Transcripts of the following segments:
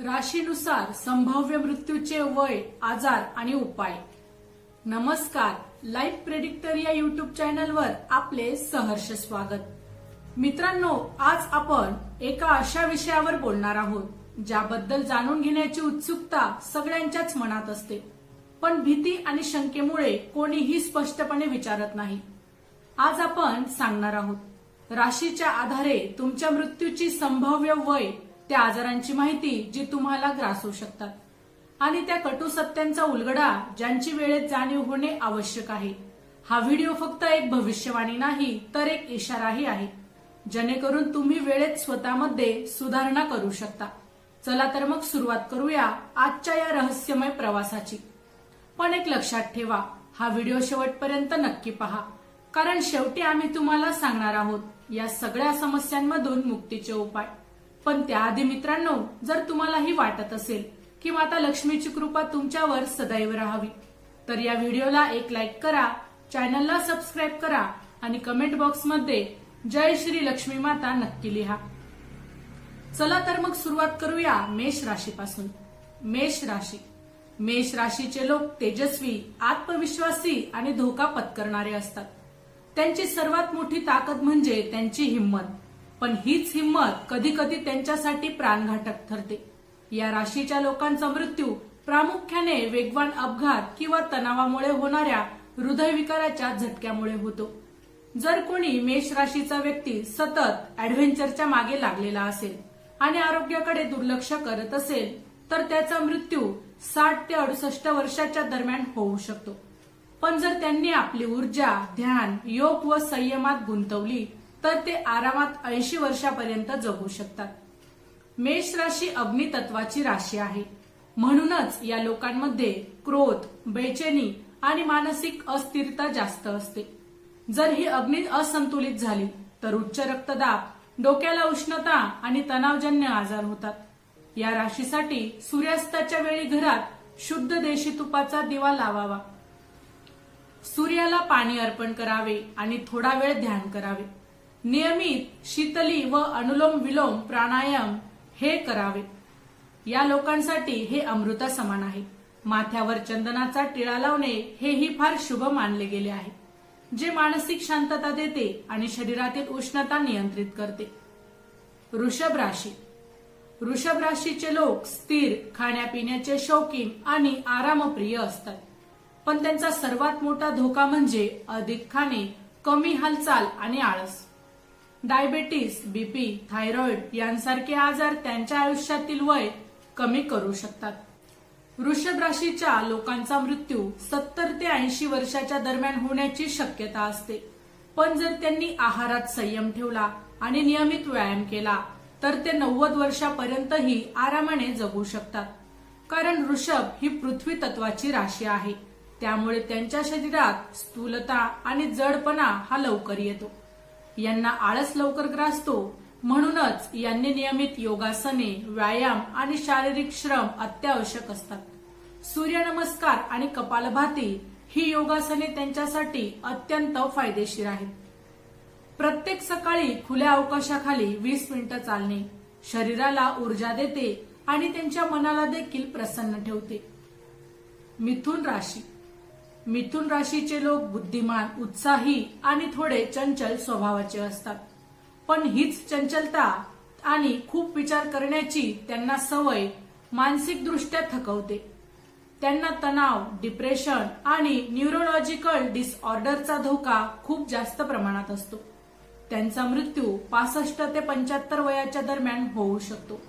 राशीनुसार संभाव्य मृत्यूचे वय आजार आणि उपाय. नमस्कार लाईफ प्रेडिक्टर या युट्यूब चॅनलवर आपले सहर्ष स्वागत. मित्रांनो आज आपण एका अशा विषयावर बोलणार आहोत ज्याबद्दल जाणून घेण्याची उत्सुकता सगळ्यांच्याच मनात असते. पण भीती आणि शंकेमुळे कोणीही स्पष्टपणे विचारत नाही. आज आपण सांगणार आहोत राशीच्या आधारे तुमच्या मृत्यूची संभाव्य वय त्या आजारांची माहिती जी तुम्हाला ग्रासू शकतात. आणि त्या कटू सत्यांचा उलगडा ज्यांची वेळेत जाणीव होणे आवश्यक आहे. हा व्हिडिओ फक्त एक भविष्यवाणी नाही तर एक इशाराही आहे. जेणेकरून तुम्ही वेळेत स्वतःमध्ये सुधारणा करू शकता. चला तर मग सुरुवात करूया आजच्या या रहस्यमय प्रवासाची. पण एक लक्षात ठेवा हा व्हिडिओ शेवटपर्यंत नक्की पहा. कारण शेवटी आम्ही तुम्हाला सांगणार आहोत या सगळ्या समस्यांमधून मुक्तीचे उपाय. पण त्याआधी मित्रांनो जर तुम्हालाही वाटत असेल की माता लक्ष्मीची कृपा तुमच्यावर सदैव राहावी तर या व्हिडिओला एक लाईक करा चॅनलला सबस्क्राईब करा आणि कमेंट बॉक्समध्ये जय श्री लक्ष्मी माता नक्की लिहा. चला तर मग सुरुवात करूया मेष राशीपासून. मेष राशी. मेष राशीचे लोक तेजस्वी आत्मविश्वासी आणि धोका पत्करणारे असतात. त्यांची सर्वात मोठी ताकद म्हणजे त्यांची हिंमत. पण हीच हिंमत कधी कधी त्यांच्यासाठी प्राणघातक ठरते. या राशीच्या लोकांचा मृत्यू प्रामुख्याने वेगवान अपघात किंवा तणावामुळे होणाऱ्या हृदयविकाराच्या झटक्यामुळे होतो. जर कोणी मेष राशीचा व्यक्ती सतत ऍडव्हेंचरच्या मागे लागलेला असेल आणि आरोग्याकडे दुर्लक्ष करत असेल तर त्याचा मृत्यू साठ ते अडुसष्ट वर्षाच्या दरम्यान होऊ शकतो. पण जर त्यांनी आपली ऊर्जा ध्यान योग व संयमात गुंतवली तर ते आरामात ऐंशी वर्षापर्यंत जगू शकतात. मेष राशी अग्नितत्वाची राशी आहे. म्हणूनच या लोकांमध्ये क्रोध बेचैनी आणि मानसिक अस्थिरता जास्त असते. जर ही अग्नी असंतुलित झाली तर उच्च रक्तदाब डोक्याला उष्णता आणि तणावजन्य आजार होतात. या राशीसाठी सूर्यास्ताच्या वेळी घरात शुद्ध देशी तुपाचा दिवा लावावा. सूर्याला पाणी अर्पण करावे आणि थोडा वेळ ध्यान करावे. नियमित शीतली व अनुलोम विलोम प्राणायाम हे करावे. या लोकांसाठी हे अमृता समान आहे. माथ्यावर चंदनाचा टिळा लावणे हेही फार शुभ मानले गेले आहे. जे मानसिक शांतता देते आणि शरीरातील उष्णता नियंत्रित करते. वृषभ राशी. वृषभ राशीचे लोक स्थिर खाण्यापिण्याचे शौकीन आणि आरामप्रिय असतात. पण त्यांचा सर्वात मोठा धोका म्हणजे अधिक खाणे कमी हालचाल आणि आळस. डायबेटीस बीपी थायरॉइड यांसारखे आजार त्यांच्या आयुष्यातील वय कमी करू शकतात. वृषभ राशीच्या लोकांचा मृत्यू सत्तर ते ऐंशी वर्षाच्या दरम्यान होण्याची शक्यता असते. पण जर त्यांनी आहारात संयम ठेवला आणि नियमित व्यायाम केला तर ते नव्वद वर्षापर्यंतही आरामाने जगू शकतात. कारण वृषभ ही पृथ्वी तत्वाची राशी आहे. त्यामुळे त्यांच्या शरीरात स्थूलता आणि जडपणा हा लवकर येतो. यांना आळस लवकर ग्रासतो. म्हणूनच यांनी नियमित योगासने व्यायाम आणि शारीरिक श्रम अत्यावश्यक असतात. सूर्यनमस्कार आणि कपालभाती ही योगासने त्यांच्यासाठी अत्यंत फायदेशीर आहेत. प्रत्येक सकाळी खुल्या अवकाशाखाली वीस मिनिटं चालणे शरीराला ऊर्जा देते आणि त्यांच्या मनाला देखील प्रसन्न ठेवते. मिथुन राशी मिथुन राशीचे लोक बुद्धिमान उत्साही आणि थोडे चंचल स्वभावाचे असतात. पण हीच चंचलता आणि खूप विचार करण्याची त्यांना सवय मानसिकदृष्ट्या थकवते. त्यांना तणाव डिप्रेशन आणि न्यूरोलॉजिकल डिसऑर्डरचा धोका खूप जास्त प्रमाणात असतो. त्यांचा मृत्यू पासष्ट ते पंच्याहत्तर वयाच्या दरम्यान होऊ शकतो.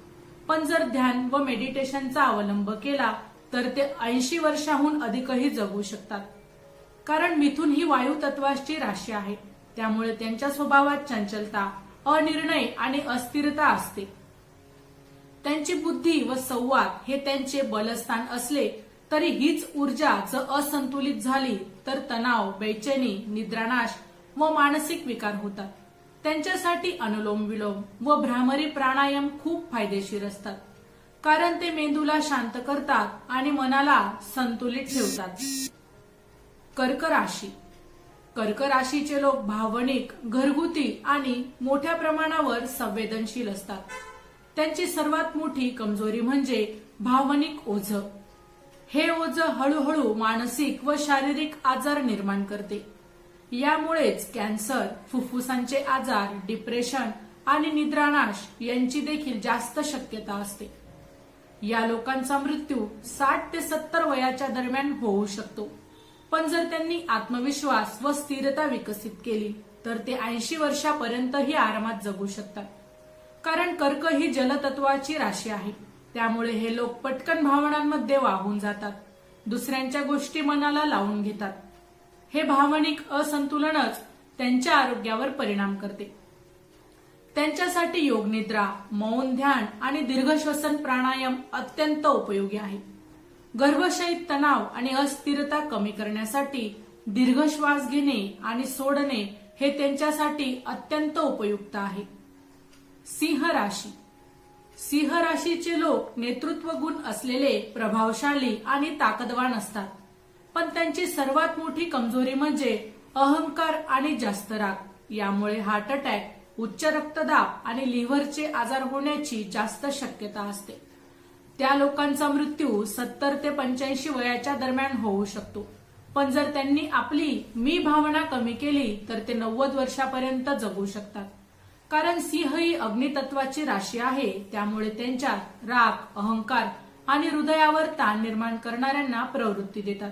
पण जर ध्यान व मेडिटेशनचा अवलंब केला तर ते ऐंशी वर्षाहून अधिकही जगू शकतात. कारण मिथून ही वायू तत्वाची राशी आहे. त्यामुळे त्यांच्या स्वभावात चंचलता अनिर्णय आणि अस्थिरता असते. त्यांची बुद्धी व संवाद हे त्यांचे बलस्थान असले तरी हीच ऊर्जा जर असंतुलित झाली तर तणाव बेचैनी निद्रानाश व मानसिक विकार होतात. त्यांच्यासाठी अनुलोम विलोम व भ्रामरी प्राणायाम खूप फायदेशीर असतात. कारण ते मेंदूला शांत करतात आणि मनाला संतुलित ठेवतात. कर्क राशी कर्क राशीचे लोक भावनिक घरगुती आणि मोठ्या प्रमाणावर संवेदनशील असतात. त्यांची सर्वात मोठी कमजोरी म्हणजे भावनिक ओझ. हे ओझ हळूहळू मानसिक व शारीरिक आजार निर्माण करते. यामुळेच कॅन्सर फुफ्फुसांचे आजार डिप्रेशन आणि निद्रानाश यांची देखील जास्त शक्यता असते. या लोकांचा मृत्यू साठ ते सत्तर वयाच्या दरम्यान होऊ शकतो. पण जर त्यांनी आत्मविश्वास व स्थिरता विकसित केली तर ते ऐंशी वर्षापर्यंतही आरामात जगू शकतात. कारण कर्क ही जलतत्वाची राशी आहे. त्यामुळे हे लोक पटकन भावनांमध्ये वाहून जातात. दुसऱ्यांच्या गोष्टी मनाला लावून घेतात. हे भावनिक असंतुलनच त्यांच्या आरोग्यावर परिणाम करते. त्यांच्यासाठी योगनिद्रा मौन ध्यान आणि दीर्घश्वसन प्राणायाम अत्यंत उपयोगी आहे. गर्भशयीत तणाव आणि अस्थिरता कमी करण्यासाठी दीर्घ श्वास घेणे आणि सोडणे हे त्यांच्यासाठी अत्यंत उपयुक्त आहे. सिंह राशी. सिंह राशीचे लोक नेतृत्व गुण असलेले प्रभावशाली आणि ताकदवान असतात. पण त्यांची सर्वात मोठी कमजोरी म्हणजे अहंकार आणि जास्त राग. यामुळे हार्ट अटॅक उच्च रक्तदाब आणि लिव्हरचे आजार होण्याची जास्त शक्यता असते. त्या लोकांचा मृत्यू सत्तर ते पंच्याऐंशी वयाच्या दरम्यान होऊ शकतो. पण जर त्यांनी आपली मी भावना कमी केली तर ते नव्वद वर्षापर्यंत जगू शकतात. कारण सिंह ही अग्नितत्वाची राशी आहे त्यामुळे त्यांच्यात राग अहंकार आणि हृदयावर ताण निर्माण करणाऱ्यांना प्रवृत्ती देतात.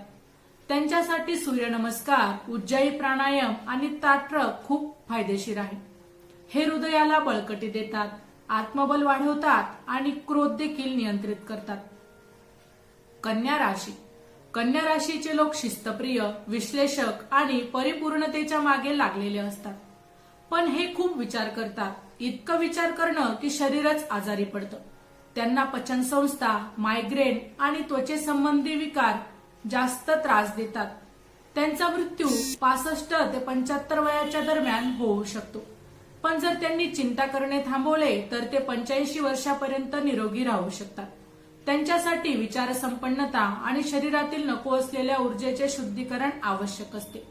त्यांच्यासाठी सूर्यनमस्कार उज्जयी प्राणायाम आणि ताट्र खूप फायदेशीर आहे. हे हृदयाला बळकटी देतात आत्मबल वाढवतात आणि क्रोध देखील नियंत्रित करतात. कन्या राशी. कन्या राशीचे लोक शिस्तप्रिय विश्लेषक आणि परिपूर्णतेच्या मागे लागलेले असतात. पण हे खूप विचार करतात. इतकं विचार करणं की शरीरच आजारी पडतं. त्यांना पचनसंस्था मायग्रेन आणि त्वचेसंबंधी विकार जास्त त्रास देतात. त्यांचा मृत्यू पासष्ट ते पंच्याहत्तर वयाच्या दरम्यान होऊ शकतो. पण जर त्यांनी चिंता करणे थांबवले तर ते पंच्याऐंशी वर्षापर्यंत निरोगी राहू शकतात. त्यांच्यासाठी विचारसंपन्नता आणि शरीरातील नको असलेल्या ऊर्जेचे शुद्धीकरण आवश्यक असते.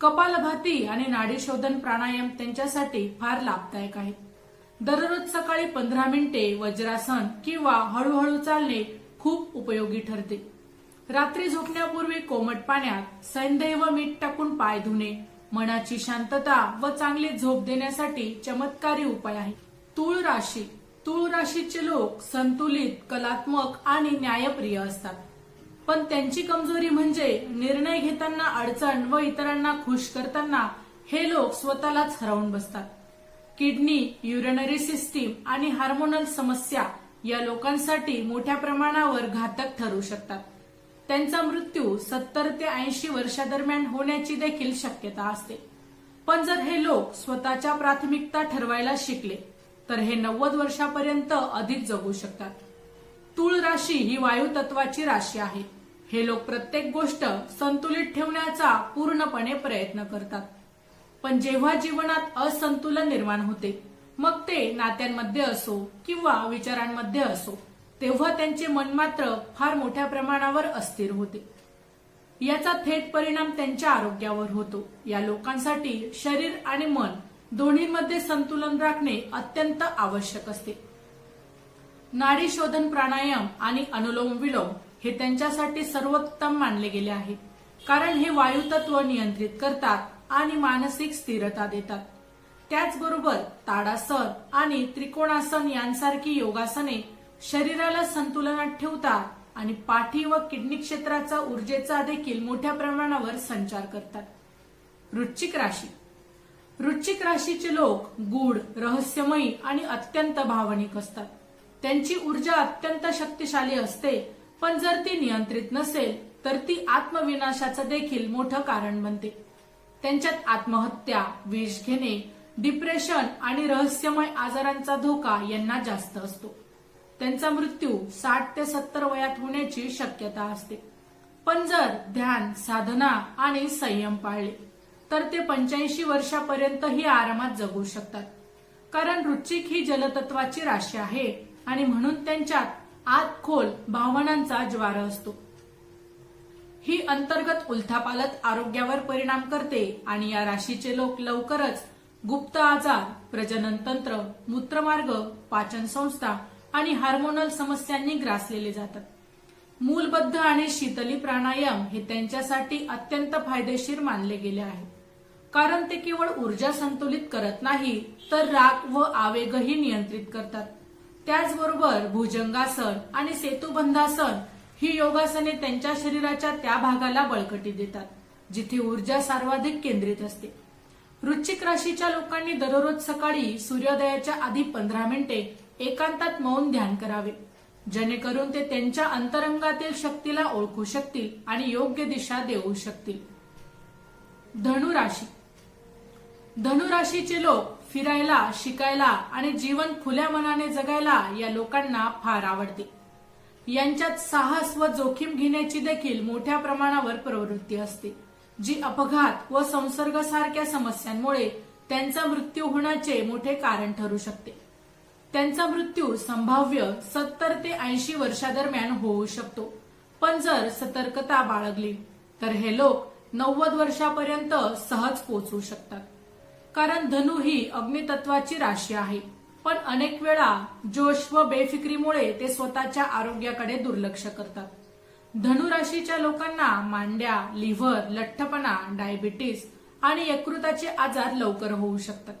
कपालभाती आणि नाडीशोधन प्राणायाम त्यांच्यासाठी फार लाभदायक आहे दररोज सकाळी पंधरा मिनिटे वज्रासन किंवा हळूहळू चालणे खूप उपयोगी ठरते. रात्री झोपण्यापूर्वी कोमट पाण्यात सैंधव व मीठ टाकून पाय धुणे मनाची शांतता व चांगली झोप देण्यासाठी चमत्कारी उपाय आहे तुळ राशी. तुळ राशीचे लोक संतुलित कलात्मक आणि न्यायप्रिय असतात. पण त्यांची कमजोरी म्हणजे निर्णय घेताना अडचण व इतरांना खुश करताना हे लोक स्वतःलाच हरवून बसतात. किडनी युरिनरी सिस्टीम आणि हार्मोनल समस्या या लोकांसाठी मोठ्या प्रमाणावर घातक ठरू शकतात. त्यांचा मृत्यू सत्तर ते ऐंशी वर्षादरम्यान होण्याची देखील शक्यता असते. पण जर हे लोक स्वतःच्या प्राथमिकता ठरवायला शिकले तर हे नव्वद वर्षापर्यंत अधिक जगू शकतात. तूळ राशी ही वायू तत्वाची राशी आहे. हे लोक प्रत्येक गोष्ट संतुलित ठेवण्याचा पूर्णपणे प्रयत्न करतात. पण जेव्हा जीवनात असंतुलन निर्माण होते मग ते नात्यांमध्ये असो किंवा विचारांमध्ये असो तेव्हा त्यांचे मन मात्र फार मोठ्या प्रमाणावर अस्थिर होते. याचा थेट परिणाम त्यांच्या आरोग्यावर होतो. या लोकांसाठी शरीर आणि मन दोन्हीमध्ये संतुलन राखणे अत्यंत आवश्यक असते. नाडी शोधन प्राणायाम आणि अनुलोम विलोम हे त्यांच्यासाठी सर्वोत्तम मानले गेले आहे कारण हे वायू तत्व नियंत्रित करतात आणि मानसिक स्थिरता देतात. त्याचबरोबर ताडासन आणि त्रिकोणासन यांसारखी योगासने शरीराला संतुलनात ठेवतात आणि पाठी व किडनी क्षेत्राचा ऊर्जेचा देखील मोठ्या प्रमाणावर संचार करतात. वृश्चिक राशी. वृश्चिक राशीचे लोक गूढ रहस्यमयी आणि अत्यंत भावनिक असतात. त्यांची ऊर्जा अत्यंत शक्तिशाली असते पण जर ती नियंत्रित नसेल तर ती आत्मविनाशाचं देखील मोठं कारण बनते. त्यांच्यात आत्महत्या विष घेणे डिप्रेशन आणि रहस्यमय आजारांचा धोका यांना जास्त असतो. त्यांचा मृत्यू साठ ते सत्तर वयात होण्याची शक्यता असते. पण जर ध्यान साधना आणि संयम पाळले तर ते पंच्याऐंशी वर्षापर्यंतही आरामात जगू शकतात. कारण रुचिक ही जलतत्वाची राशी आहे आणि म्हणून त्यांच्यात आत खोल भावनांचा ज्वार असतो. ही अंतर्गत उलथापालत आरोग्यावर परिणाम करते आणि या राशीचे लोक लवकरच गुप्त आजार प्रजनन तंत्र मूत्रमार्ग पाचन संस्था आणि हार्मोनल समस्यांनी ग्रासलेले जातात. मूलबद्ध आणि शीतली प्राणायाम हे त्यांच्यासाठी अत्यंत फायदेशीर मानले गेले आहे. कारण ते केवळ ऊर्जा संतुलित करत नाही तर राग व आवेगही नियंत्रित करतात. त्याचबरोबर भुजंगासन आणि सेतुबंधासन ही योगासने त्यांच्या शरीराच्या त्या भागाला बळकटी देतात जिथे ऊर्जा सर्वाधिक केंद्रित असते. वृश्चिक राशीच्या लोकांनी दररोज सकाळी सूर्योदयाच्या आधी पंधरा मिनिटे एकांतात मौन ध्यान करावे. जेणेकरून ते त्यांच्या अंतरंगातील शक्तीला ओळखू शकतील आणि योग्य दिशा देऊ शकतील. धनुराशी. धनुराशीचे लोक फिरायला शिकायला आणि जीवन खुल्या मनाने जगायला या लोकांना फार आवडते. यांच्यात साहस व जोखीम घेण्याची देखील मोठ्या प्रमाणावर प्रवृत्ती असते जी अपघात व संसर्गासारख्या समस्यांमुळे त्यांचा मृत्यू होण्याचे मोठे कारण ठरू शकते. त्यांचा मृत्यू संभाव्य सत्तर ते ऐंशी वर्षादरम्यान होऊ शकतो. पण जर सतर्कता बाळगली तर हे लोक नव्वद वर्षापर्यंत सहज पोचू शकतात. कारण धनु ही अग्नितत्वाची राशी आहे. पण अनेक वेळा जोश व बेफिक्रीमुळे ते स्वतःच्या आरोग्याकडे दुर्लक्ष करतात. धनुराशीच्या लोकांना मांड्या लिव्हर लठ्ठपणा डायबिटीस आणि यकृताचे आजार लवकर होऊ शकतात.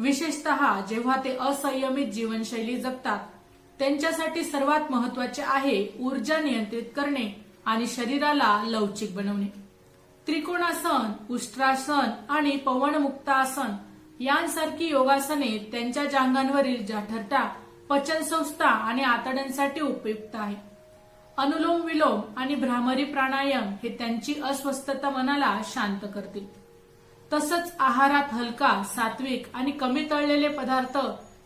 विशेषतः जेव्हा ते असंयमित जीवनशैली जगतात त्यांच्यासाठी सर्वात महत्त्वाचे आहे ऊर्जा नियंत्रित करणे आणि शरीराला लवचिक बनवणे. त्रिकोणासन उष्ट्रासन आणि पवनमुक्तासन यांसारखी योगासने त्यांच्या जांघांवरील जाठरटा पचन संस्था आणि आतड्यांसाठी उपयुक्त आहे. अनुलोम विलोम आणि भ्रामरी प्राणायाम हे त्यांची अस्वस्थता मनाला शांत करतील. तसंच आहारात हलका सात्विक आणि कमी तळलेले पदार्थ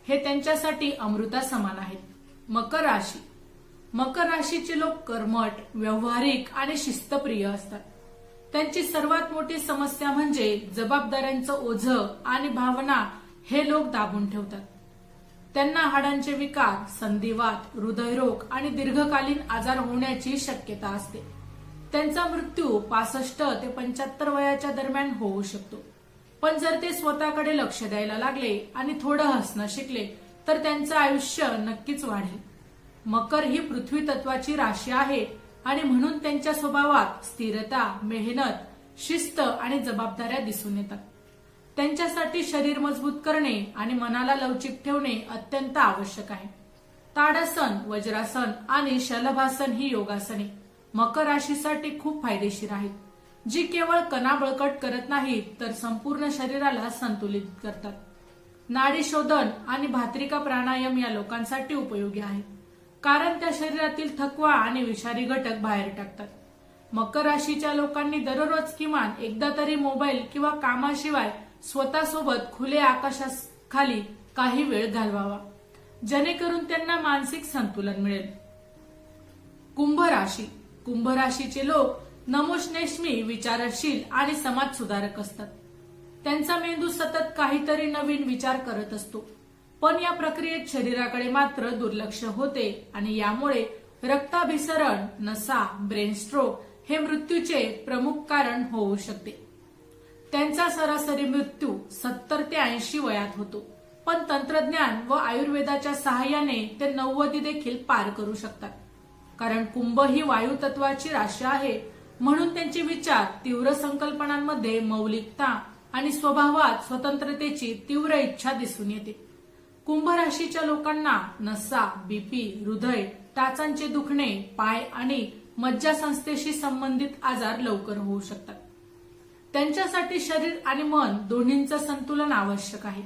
हे त्यांच्यासाठी अमृता समान आहेत. मकर राशी. मकर राशीचे लोक कर्मट व्यावहारिक आणि शिस्तप्रिय असतात. त्यांची सर्वात मोठी समस्या म्हणजे जबाबदाऱ्यांचं ओझं आणि भावना हे लोक दाबून ठेवतात. त्यांना हाडांचे विकार संधिवात हृदयरोग आणि दीर्घकालीन आजार होण्याची शक्यता असते. त्यांचा मृत्यू पासष्ट ते पंच्याहत्तर वयाच्या दरम्यान होऊ शकतो. पण जर ते स्वतःकडे लक्ष द्यायला लागले आणि थोडं हसणं शिकले तर त्यांचं आयुष्य नक्कीच वाढेल. मकर ही पृथ्वी तत्वाची राशी आहे आणि म्हणून त्यांच्या स्वभावात स्थिरता मेहनत शिस्त आणि जबाबदाऱ्या दिसून येतात. त्यांच्यासाठी शरीर मजबूत करणे आणि मनाला लवचिक ठेवणे अत्यंत आवश्यक आहे. ताडासन वज्रासन आणि शलभासन ही योगासने. मकर राशीसाठी खूप फायदेशीर आहेत जी केवळ कणा बळकट करत नाहीत तर संपूर्ण शरीराला संतुलित करतात. नाडी शोधन आणि भात्रिका प्राणायाम या लोकांसाठी उपयोगी आहे. कारण त्या शरीरातील थकवा आणि विषारी घटक बाहेर टाकतात. मकर राशीच्या लोकांनी दररोज किमान एकदा तरी मोबाईल किंवा कामाशिवाय स्वतःसोबत खुले आकाशाखाली काही वेळ घालवावा. जेणेकरून त्यांना मानसिक संतुलन मिळेल. कुंभ राशी. कुंभ राशीचे लोक नमोशनेष्मी विचारशील आणि समाज सुधारक असतात. त्यांचा मेंदू सतत काहीतरी नवीन विचार करत असतो. पण या प्रक्रियेत शरीराकडे मात्र दुर्लक्ष होते आणि यामुळे रक्ताभिसरण नसा ब्रेन स्ट्रोक हे मृत्यूचे प्रमुख कारण होऊ शकते. त्यांचा सरासरी मृत्यू सत्तर ते ऐंशी वयात होतो. पण तंत्रज्ञान व आयुर्वेदाच्या सहाय्याने ते नव्वदी देखील पार करू शकतात. कारण कुंभ ही वायू तत्वाची राशी आहे म्हणून त्यांचे विचार तीव्र संकल्पनांमध्ये मौलिकता आणि स्वभावात स्वतंत्रतेची तीव्र इच्छा दिसून येते. कुंभ राशीच्या लोकांना नसा बीपी हृदय टाचांचे दुखणे पाय आणि मज्जासंस्थेशी संबंधित आजार लवकर होऊ शकतात. त्यांच्यासाठी शरीर आणि मन दोन्हींचं संतुलन आवश्यक आहे.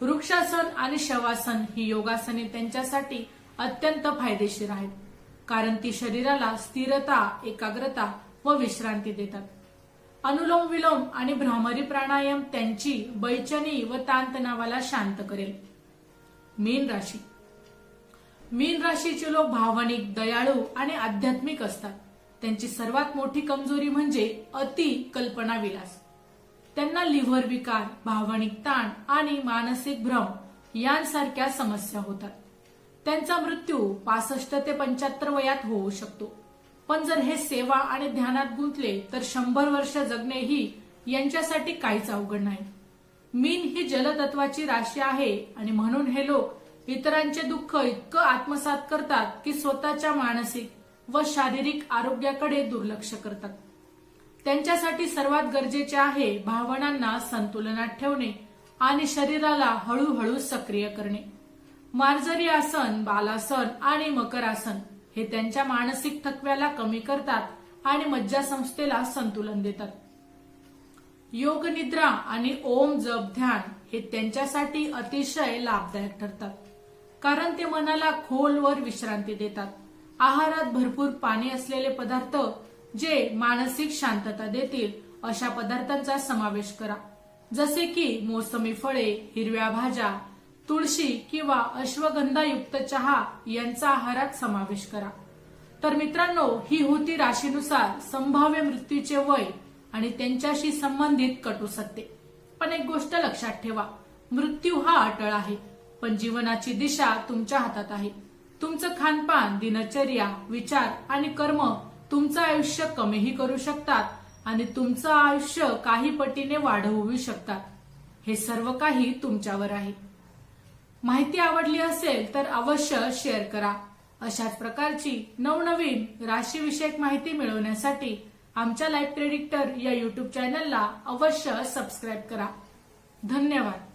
वृक्षासन आणि शवासन ही योगासने त्यांच्यासाठी अत्यंत फायदेशीर आहेत. कारण ती शरीराला स्थिरता एकाग्रता व विश्रांती देतात. अनुलोम विलोम आणि भ्रामरी प्राणायाम त्यांची बैचनी व ताणतणावाला शांत करेल. मीन राशी. मीन राशीचे लोक भावनिक दयाळू आणि आध्यात्मिक असतात. त्यांची सर्वात मोठी कमजोरी म्हणजे अति कल्पना विलास. त्यांना लिव्हर विकार भावनिक ताण आणि मानसिक भ्रम यांसारख्या समस्या होतात. त्यांचा मृत्यू पासष्ट ते पंच्याहत्तर वयात होऊ शकतो. पण जर हे सेवा आणि ध्यानात गुंतले तर शंभर वर्ष जगणेही यांच्यासाठी काहीच अवघड नाही. मीन ही जलतत्वाची राशी आहे आणि म्हणून हे लोक इतरांचे दुःख इतकं आत्मसात करतात की स्वतःच्या मानसिक व शारीरिक आरोग्याकडे दुर्लक्ष करतात. त्यांच्यासाठी सर्वात गरजेचे आहे भावनांना संतुलनात ठेवणे आणि शरीराला हळूहळू सक्रिय करणे. मार्जरी आसन बालासन आणि मकरासन हे त्यांच्या मानसिक थकव्याला कमी करतात आणि मज्जासंस्थेला संतुलन देतात. योग निद्रा आणि ओम जप ध्यान हे त्यांच्यासाठी अतिशय लाभदायक ठरतात कारण ते मनाला खोलवर विश्रांती देतात. आहारात भरपूर पाणी असलेले पदार्थ जे मानसिक शांतता देतील अशा पदार्थांचा समावेश करा. जसे की मोसमी फळे हिरव्या भाज्या तुळशी किंवा अश्वगंधायुक्त चहा यांचा आहारात समावेश करा. तर मित्रांनो ही होती राशीनुसार संभाव्य मृत्यूचे वय आणि त्यांच्याशी संबंधित कटू सत्ते. पण एक गोष्ट लक्षात ठेवा मृत्यू हा अटळ आहे पण जीवनाची दिशा तुमच्या हातात आहे. तुमचं खानपान दिनचर्या विचार आणि कर्म तुमचं आयुष्य कमीही करू शकतात आणि तुमचं आयुष्य काही पटीने वाढवू शकतात. हे सर्व काही तुमच्यावर आहे. माहिती आवडली असेल तर अवश्य शेअर करा. अशाच प्रकारची नवनवीन राशीविषयक माहिती मिळवण्यासाठी आमच्या लाईफ प्रेडिक्टर या युट्यूब चॅनलला अवश्य सबस्क्राईब करा. धन्यवाद.